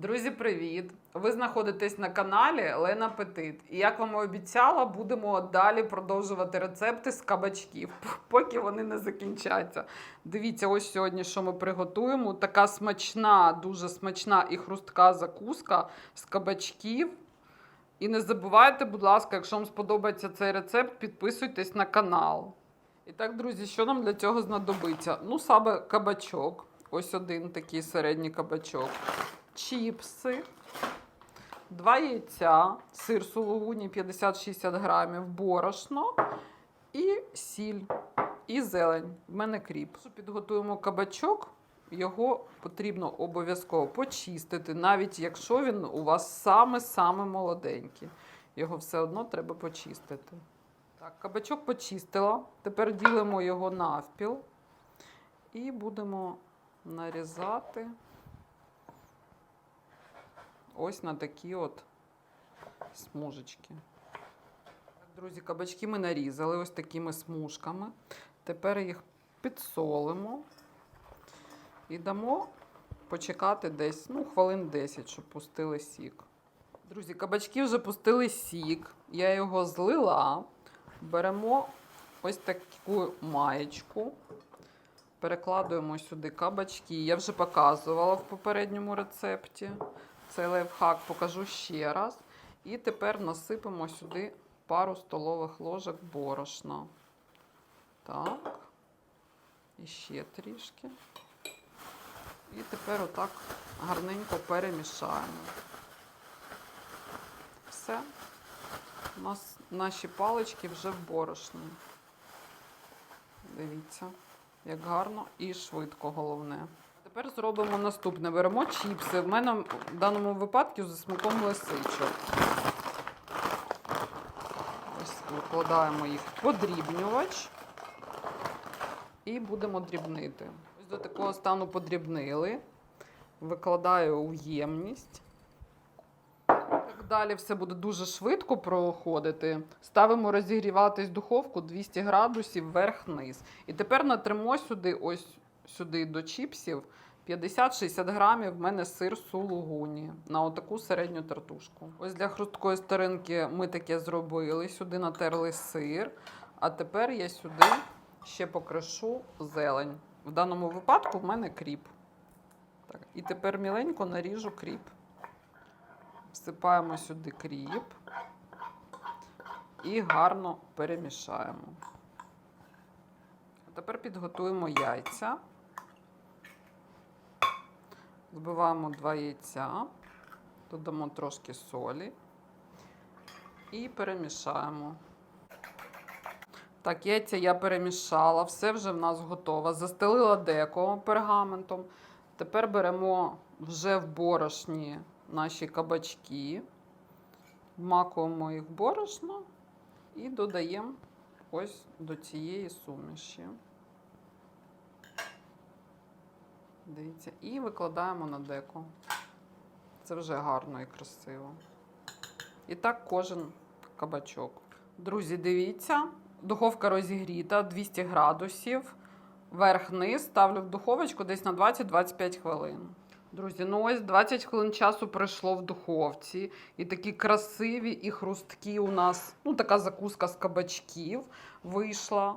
Друзі, привіт! Ви знаходитесь на каналі Лена Петит. І як вам і обіцяла, будемо далі продовжувати рецепти з кабачків, поки вони не закінчаться. Дивіться, ось сьогодні, що ми приготуємо. Така смачна, дуже смачна і хрустка закуска з кабачків. І не забувайте, будь ласка, якщо вам сподобається цей рецепт, підписуйтесь на канал. І так, друзі, що нам для цього знадобиться? Ну, саме кабачок. Ось один такий середній кабачок. Чіпси, два яйця, сир сулугуні 50-60 грамів, борошно і сіль, і зелень. В мене кріп. Підготуємо кабачок, його потрібно обов'язково почистити, навіть якщо він у вас саме-саме молоденький. Його все одно треба почистити. Так, кабачок почистила. Тепер ділимо його навпіл і будемо нарізати ось на такі от смужечки. Друзі, кабачки ми нарізали ось такими смужками. Тепер їх підсолимо і дамо почекати десь ну, хвилин 10, щоб пустили сік. Друзі, кабачки вже пустили сік. Я його злила. Беремо ось таку маєчку. Перекладуємо сюди кабачки. Я вже показувала в попередньому рецепті. Цей лайфхак покажу ще раз. І тепер насипемо сюди пару столових ложок борошна. Так. І ще трішки. І тепер отак гарненько перемішаємо. Все. У нас наші палички вже в борошні. Дивіться, як гарно і швидко головне. Тепер зробимо наступне. Беремо чіпси. В мене в даному випадку зі смаком лисичок. Ось викладаємо їх в подрібнювач і будемо дрібнити. Ось до такого стану подрібнили. Викладаю у ємність. Так далі все буде дуже швидко проходити. Ставимо розігріватись духовку 200 градусів вверх-вниз. І тепер натримо сюди, ось сюди до чіпсів 50-60 грамів. В мене сир сулугуні на отаку середню тартушку. Ось для хрусткої сторинки ми таке зробили. Сюди натерли сир. А тепер я сюди ще покришу зелень. В даному випадку в мене кріп. Так, і тепер міленько наріжу кріп. Всипаємо сюди кріп і гарно перемішаємо. Тепер підготуємо яйця. Збиваємо два яйця, додамо трошки солі і перемішаємо. Так, яйця я перемішала, все вже в нас готово. Застелила деко пергаментом. Тепер беремо вже в борошні наші кабачки, вмакуємо їх в борошно і додаємо ось до цієї суміші. Дивіться, і викладаємо на деко. Це вже гарно і красиво. І так кожен кабачок. Друзі, дивіться, духовка розігріта 200 градусів. Верх-низ ставлю в духовочку десь на 20-25 хвилин. Друзі, ну ось 20 хвилин часу пройшло в духовці. І такі красиві і хрусткі у нас, ну, така закуска з кабачків вийшла.